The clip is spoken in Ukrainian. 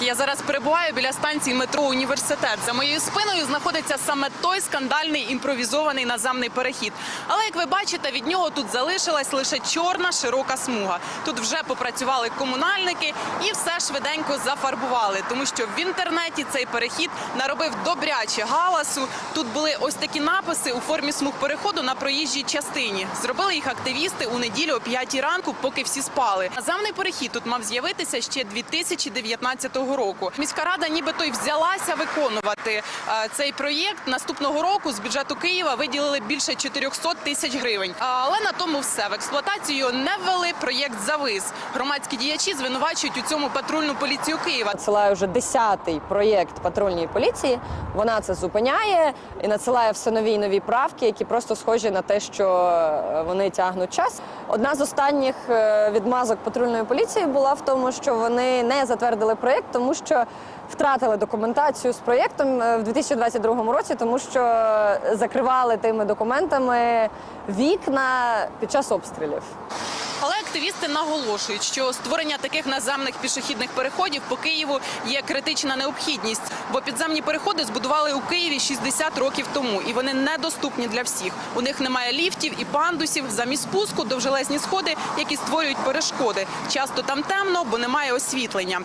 я зараз перебуваю біля станції метро Університет. За моєю спиною знаходиться саме той скандальний імпровізований наземний перехід. Але як ви бачите, від нього тут залишилась лише чорна широка смуга. Тут вже попрацювали комунальники і все швиденько зафарбували, тому що в інтернеті цей перехід наробив добряче галасу. Тут були ось такі написи у формі смуг переходу на проїжджій частині. Зробили їх активісти у неділю о 5 ранку, поки всі спали. Наземний перехід тут мав з'явитися ще 2019 року. Міська рада нібито й взялася виконувати е, цей проєкт. Наступного року з бюджету Києва виділили більше 400 тисяч гривень. Але на тому все в експлуатацію не ввели. Проєкт завис. Громадські діячі звинувачують у цьому патрульну поліцію Києва. Надсилає вже десятий проєкт патрульної поліції. Вона це зупиняє і надсилає все нові і нові правки, які просто схожі на те, що е, вони тягнуть час. Одна з останніх е, відмазок патрульної поліції була в тому, що вони не затвердили проєкт, тому що втратили документацію з проєктом е, в 2022 році, тому що закривали тими документами вікна під час обстрілів. Але активісти наголошують, що створення таких наземних пішохідних переходів по Києву є критична необхідність, бо підземні переходи збудували у Києві 60 років тому, і вони недоступні для всіх. У них немає ліфтів і пандусів. Замість спуску довжелезні сходи, які створюють перешкоди. Часто там темно, бо немає освітлення.